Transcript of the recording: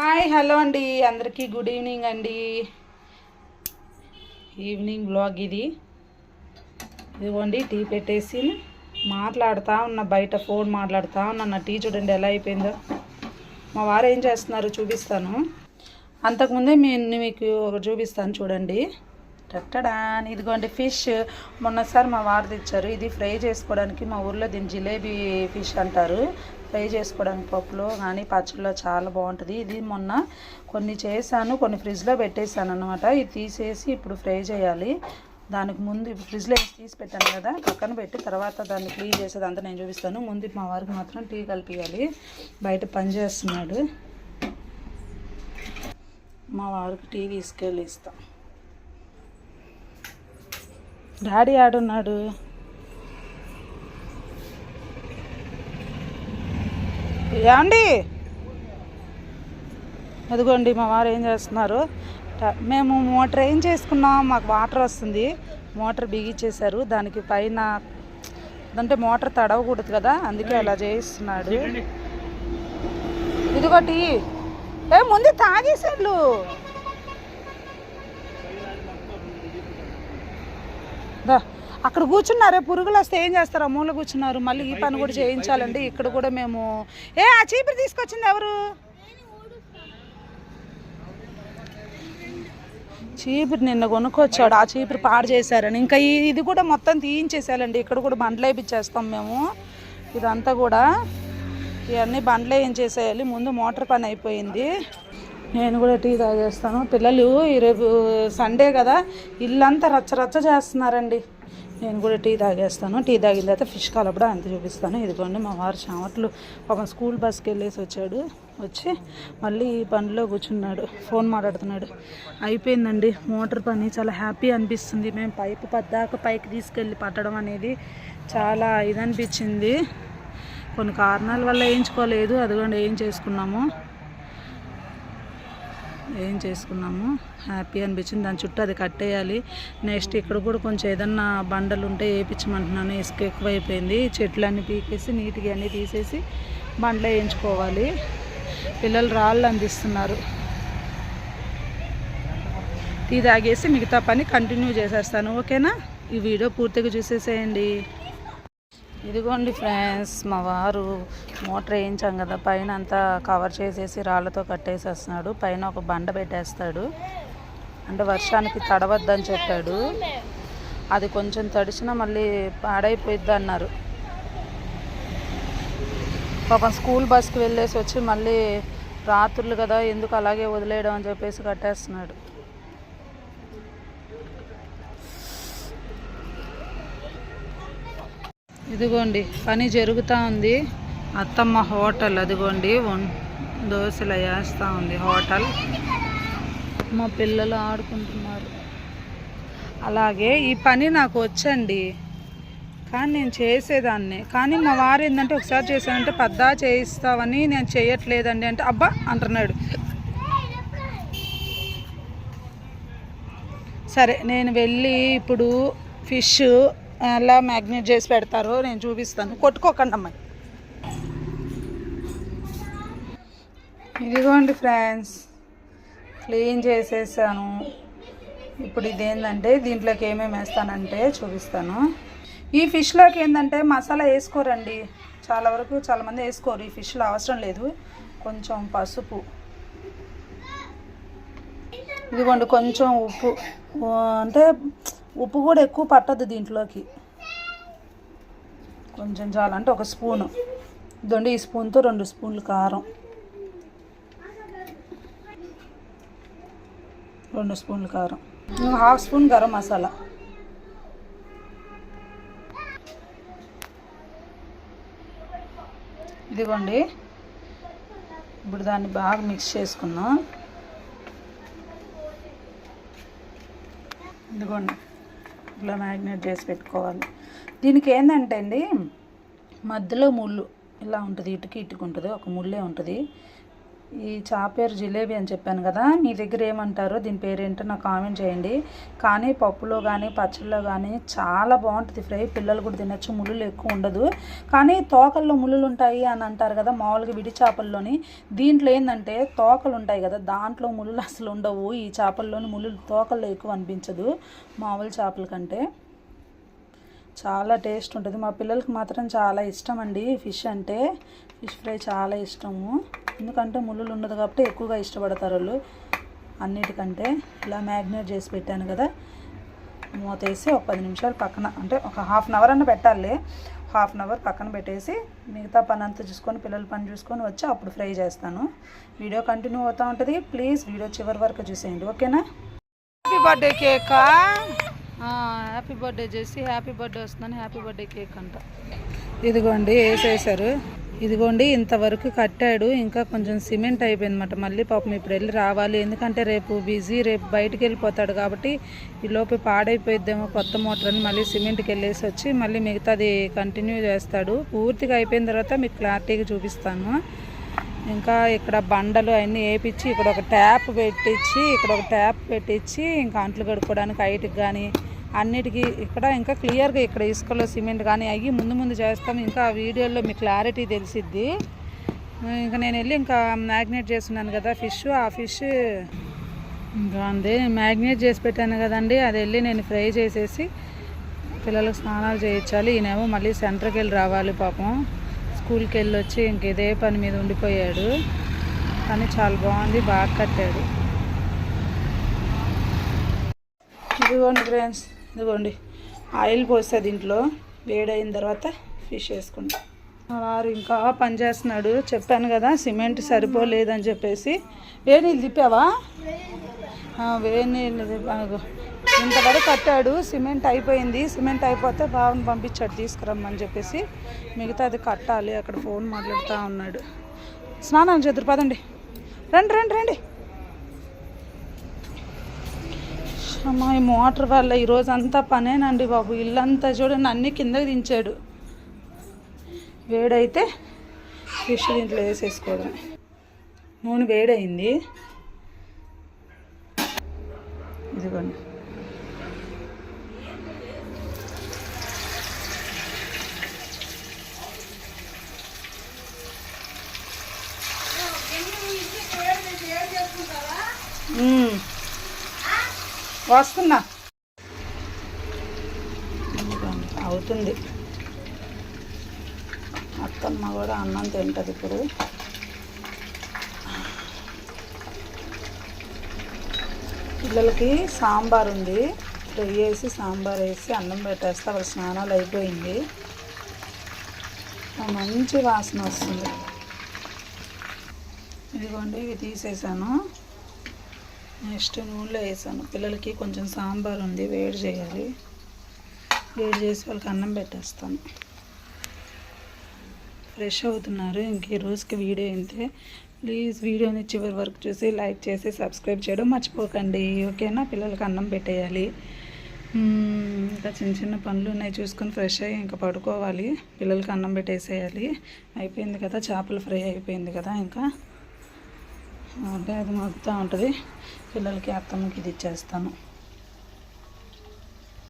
Hi hello అండి. అందరికీ good evening అండి. ఈవినింగ్ బ్లాగ్ ఇది. ఇదిగోండి టీ పెట్టేసి మాట్లాడుతూ ఉన్న బయట ఫోన్ మాట్లాడుతూ ఉన్నా. నా టీ చూడండి ఎలా అయిపోయిందో. మా వారు ఏం చేస్తున్నారు చూపిస్తాను. అంతకుముందే నేను మీకు చూపిస్తాను చూడండి. టట్టడా ఇదిగోండి ఫిష్ మొన్నసారి మా వారు తెచ్చారు ఇది ఫ్రై చేసుకోవడానికి మా ఊర్లో దీన్ని జిలేబీ ఫిష్ అంటారు ఫ్రై చేసుకోవడానికి పప్పులో కానీ పచ్చడిలో చాలా బాగుంటుంది ఇది మొన్న కొన్ని చేశాను కొన్ని ఫ్రిడ్జ్లో పెట్టేశాను అనమాట ఇది తీసేసి ఇప్పుడు ఫ్రై చేయాలి దానికి ముందు ఇప్పుడు ఫ్రిడ్జ్లో వేసి తీసి పెట్టాను కదా పక్కన పెట్టి తర్వాత దాన్ని క్లీన్ చేసేది అంతా నేను చూపిస్తాను ముందు మా వారికి మాత్రం టీ కలిపియాలి బయట పని చేస్తున్నాడు మా వారికి టీ తీసుకెళ్ళి ఇస్తాం డాడీ ఆడున్నాడు. ఏమండి? అదిగోండి మా వారు ఏం చేస్తున్నారు? మేము మోటార్ ఏం చేసుకున్నాం? మాకు వాటర్ వస్తుంది. మోటార్ బిగించేశారు దానికి పైన అంటే మోటార్ తడవకూడదు కదా? అందుకే అలా చేయిస్తున్నాడు. ఇదిగోటి ఏ ముందు తాగేసాళ్ళు అక్కడ కూర్చున్నారే పురుగులు వస్తే ఏం చేస్తారు? మూల కూర్చున్నారు. మళ్ళీ ఈ పని కూడా చేయించాలండి. ఇక్కడ కూడా మేము ఏ ఆ చీపురు తీసుకొచ్చింది ఎవరు? చీపురు నిన్న కొనుక్కొచ్చాడు. ఆ చీపురు పాడు చేశారని. ఇంకా ఇది కూడా మొత్తం తీయించేసాలండి ఇక్కడ కూడా బండ్లు వేయించేస్తాం మేము. ఇదంతా కూడా ఇవన్నీ బండ్లు వేయించేసేయాలి. ముందు మోటార్ పని అయిపోయింది. నేను కూడా టీ తాగేస్తాను. పిల్లలు రేపు సండే కదా ఇల్లంతా రచ్చ రచ్చ చేస్తున్నారండి. నేను కూడా టీ తాగేస్తాను. టీ తాగిన తర్వాత ఫిష్ కలపడ అంత చూపిస్తాను. ఇదిగోండి మా వారు చామట్లు పాపం స్కూల్ బస్కి వెళ్ళేసి వచ్చాడు. వచ్చి మళ్ళీ ఈ పనిలో కూర్చున్నాడు. ఫోన్ మాట్లాడుతున్నాడు. అయిపోయిందండి. మోటార్ పని చాలా హ్యాపీ అనిపిస్తుంది. మేము పైపు పద్దాక పైకి తీసుకెళ్ళి పట్టడం అనేది చాలా ఇది అనిపించింది కొన్ని కారణాల వల్ల వేయించుకోలేదు. అదిగోండి ఏం చేసుకున్నాము? ఏం చేసుకున్నాము? హ్యాపీ అనిపించింది. దాని చుట్టూ అది కట్టేయాలి. నెక్స్ట్ ఇక్కడ కూడా కొంచెం ఏదన్నా బండలు ఉంటే వేయించమంటున్నాను ఇసుక ఎక్కువైపోయింది. చెట్లన్నీ పీకేసి నీట్గా అన్నీ తీసేసి బండ్లు వేయించుకోవాలి. పిల్లలు రాళ్ళు అందిస్తున్నారు. టీ తాగేసి మిగతా పని కంటిన్యూ చేసేస్తాను. ఓకేనా? ఈ వీడియో పూర్తిగా చూసేసేయండి. ఇదిగోండి ఫ్రెండ్స్ మా వారు మోటార్ వేయించాం కదా పైన అంతా కవర్ చేసేసి రాళ్ళతో కట్టేసేస్తున్నాడు. పైన ఒక బండ పెట్టేస్తాడు. అంటే వర్షానికి తడవద్దని చెప్పాడు. అది కొంచెం తడిచినా మళ్ళీ పాడైపోయిద్ది అన్నారు. పాపం స్కూల్ బస్కి వెళ్ళేసి వచ్చి మళ్ళీ రాత్రులు కదా ఎందుకు అలాగే వదిలేయడం అని చెప్పేసి కట్టేస్తున్నాడు. ఇదిగోండి పని జరుగుతూ ఉంది. అత్తమ్మ హోటల్ అదిగోండి దోశలు వేస్తూ ఉంది హోటల్. మా పిల్లలు ఆడుకుంటున్నారు. అలాగే ఈ పని నాకు వచ్చండి. కానీ నేను చేసేదాన్ని. కానీ మా వారు ఏంటంటే ఒకసారి చేశానంటే పద్దా చేయిస్తావని నేను చేయట్లేదండి అంటే అబ్బా అంటున్నాడు. సరే నేను వెళ్ళి ఇప్పుడు ఫిష్ ఎలా మ్యాగ్నేట్ చేసి పెడతారు నేను చూపిస్తాను. కొట్టుకోకండి అమ్మాయి. ఇదిగోండి ఫ్రెండ్స్ క్లీన్ చేసేసాను. ఇప్పుడు ఇదేంటంటే దీంట్లోకి ఏమేమి వేస్తానంటే చూపిస్తాను. ఈ ఫిష్లోకి ఏంటంటే మసాలా వేసుకోరండి. చాలా వరకు చాలామంది వేసుకోరు. ఈ ఫిష్లో అవసరం లేదు. కొంచెం పసుపు. ఇదిగోండి కొంచెం ఉప్పు. అంటే ఉప్పు కూడా ఎక్కువ పట్టదు దీంట్లోకి. కొంచెం చాలా. అంటే ఒక స్పూను. ఇదండి ఈ స్పూన్తో రెండు స్పూన్లు కారం. రెండు స్పూన్లు కారం. Half spoon garam masala. ఇదిగోండి. ఇప్పుడు దాన్ని బాగా మిక్స్ చేసుకున్నాం ఇదిగోండి. ఇట్లా మ్యాగ్నేట్ చేసి పెట్టుకోవాలి. దీనికి ఏంటంటే అండి మధ్యలో ముళ్ళు ఇలా ఉంటుంది ఇటుకి ఇటుకు ఉంటుంది ఒక ముళ్ళే ఉంటుంది. ఈ చాపేరు జిలేబీ అని చెప్పాను కదా మీ దగ్గర ఏమంటారో? దీని పేరు ఏంటో నాకు కామెంట్ చేయండి. కానీ పప్పులో కానీ పచ్చళ్ళలో కానీ చాలా బాగుంటుంది ఫ్రై. పిల్లలు కూడా తినచ్చు ముళ్ళు ఎక్కువ ఉండదు. కానీ తోకల్లో ముళ్ళు ఉంటాయి అని అంటారు కదా మామూలుగా విడి చేపల్లోని. దీంట్లో ఏంటంటే తోకలు ఉంటాయి కదా దాంట్లో ముళ్ళు అసలు ఉండవు. ఈ చేపల్లోని ముళ్ళు తోకల్లో ఎక్కువ అనిపించదు మామూలు చేపల కంటే. చాలా టేస్ట్ ఉంటుంది. మా పిల్లలకి మాత్రం చాలా ఇష్టం అండి ఫిష్ అంటే. ఫిష్ ఫ్రై చాలా ఇష్టము. ఎందుకంటే ముళ్ళు ఉండదు కాబట్టి ఎక్కువగా ఇష్టపడతారు వాళ్ళు. అన్నిటికంటే ఇలా మ్యాగ్నేట్ చేసి పెట్టాను కదా. మూత వేసి ఒక పది నిమిషాలు పక్కన అంటే ఒక హాఫ్ అన్ అవర్ అన్న పెట్టాలి. హాఫ్ అన్ అవర్ పక్కన పెట్టేసి మిగతా పని అంతా చూసుకొని పిల్లల పని చూసుకొని వచ్చి అప్పుడు ఫ్రై చేస్తాను. వీడియో కంటిన్యూ అవుతూ ఉంటుంది. ప్లీజ్ వీడియో చివరి వరకు చూసేయండి. ఓకేనా? హ్యాపీ బర్త్డే కేకా హ్యాపీ బర్త్డే చేసి హ్యాపీ బర్త్డే వస్తుందని హ్యాపీ బర్త్డే కేక్ అంట. ఇదిగోండి వేసేసారు ఇదిగోండి ఇంతవరకు కట్టాడు. ఇంకా కొంచెం సిమెంట్ అయిపోయిందన్నమాట. మళ్ళీ పాపం ఇప్పుడు వెళ్ళి రావాలి. ఎందుకంటే రేపు బిజీ రేపు బయటికి వెళ్ళిపోతాడు కాబట్టి ఈ పాడైపోయిద్దేమో కొత్త మోటార్ అని మళ్ళీ సిమెంట్కి వెళ్ళేసి వచ్చి మళ్ళీ మిగతాది కంటిన్యూ చేస్తాడు. పూర్తిగా అయిపోయిన తర్వాత మీకు క్లారిటీగా చూపిస్తాను. ఇంకా ఇక్కడ బండలు అవన్నీ వేపించి ఇక్కడ ఒక ట్యాప్ పెట్టించి ఇక్కడ ఒక ట్యాప్ పెట్టించి ఇంకా అంట్లు కడుక్కోవడానికి హైట్కి కానీ అన్నిటికీ ఇక్కడ ఇంకా క్లియర్గా ఇక్కడ ఇసుకలో సిమెంట్ కానీ అయ్యి ముందు ముందు చేస్తాం. ఇంకా ఆ వీడియోలో మీకు క్లారిటీ తెలిసిద్ది. ఇంకా నేను వెళ్ళి ఇంకా మ్యాగ్నేట్ చేస్తున్నాను కదా ఫిష్ ఆ ఫిష్ ఇంకా అందే మ్యాగ్నేట్ చేసి పెట్టాను కదండి. అది వెళ్ళి నేను ఫ్రై చేసేసి పిల్లలకు స్నానాలు చేయించాలి. ఈయనేమో మళ్ళీ సెంటర్కి వెళ్ళి రావాలి పాపం. స్కూల్కి వెళ్ళొచ్చి ఇంకేదే ఇంక ఇదే పని మీద ఉండిపోయాడు. కానీ చాలా బాగుంది బాగా కట్టాడు. ఇదిగోండి ఫ్రెండ్స్ ఇదిగోండి. ఆయిల్ పోస్తే దీంట్లో వేడైన తర్వాత ఫిష్ వేసుకుంటాం. వారు ఇంకా పని చేస్తున్నాడు. చెప్పాను కదా సిమెంట్ సరిపోలేదని చెప్పేసి. వేడి నీళ్ళు తిప్పావా? వేడి నీళ్ళు ఇంతవరకు కట్టాడు సిమెంట్ అయిపోయింది. సిమెంట్ అయిపోతే బావని పంపించాడు తీసుకురమ్మని చెప్పేసి మిగతా అది కట్టాలి అక్కడ ఫోన్ మాట్లాడుతూ ఉన్నాడు. స్నానం చేద్దరు పదండి. రండి రండి రండి. అమ్మా ఈ మోటార్ వల్ల ఈరోజు అంతా పనేనండి బాబు. ఇల్లంతా చూడండి అన్నీ కిందకి దించాడు. వేడైతే ఫిష్ దీంట్లో వేసేసుకోవడం. నూనె వేడైంది. ఇదిగోండి మ్మ్. వస్తున్నా. అవుతుంది. అత్తమ్మ కూడా అన్నం తింటుంది ఇప్పుడు. పిల్లలకి సాంబార్ ఉంది. రొయ్య వేసి సాంబార్ వేసి అన్నం పెట్టేస్తే. వాళ్ళ స్నానాలు అయిపోయింది. మంచి వాసన వస్తుంది. ఇదిగోండి ఇవి తీసేసాను. నెక్స్ట్ నూనెలో వేసాను. పిల్లలకి కొంచెం సాంబార్ ఉంది వేడి చేయాలి. వేడి చేసి వాళ్ళకి అన్నం పెట్టేస్తాను. ఫ్రెష్ అవుతున్నారు. ఇంక ఈ రోజుకి వీడియో అయితే ప్లీజ్ వీడియోని చివరి వరకు చూసి లైక్ చేసి సబ్స్క్రైబ్ చేయడం మర్చిపోకండి. ఓకేనా? పిల్లలకి అన్నం పెట్టేయాలి. ఇంకా చిన్న చిన్న పనులు ఉన్నాయి చూసుకొని ఫ్రెష్ అయ్యి ఇంకా పడుకోవాలి. పిల్లలకి అన్నం పెట్టేసేయాలి. అయిపోయింది కదా? చేపలు ఫ్రై అయిపోయింది కదా ఇంకా? అంటే అది మొత్తం ఉంటుంది. పిల్లలకి అత్తమ్మకి ఇది ఇచ్చేస్తాను.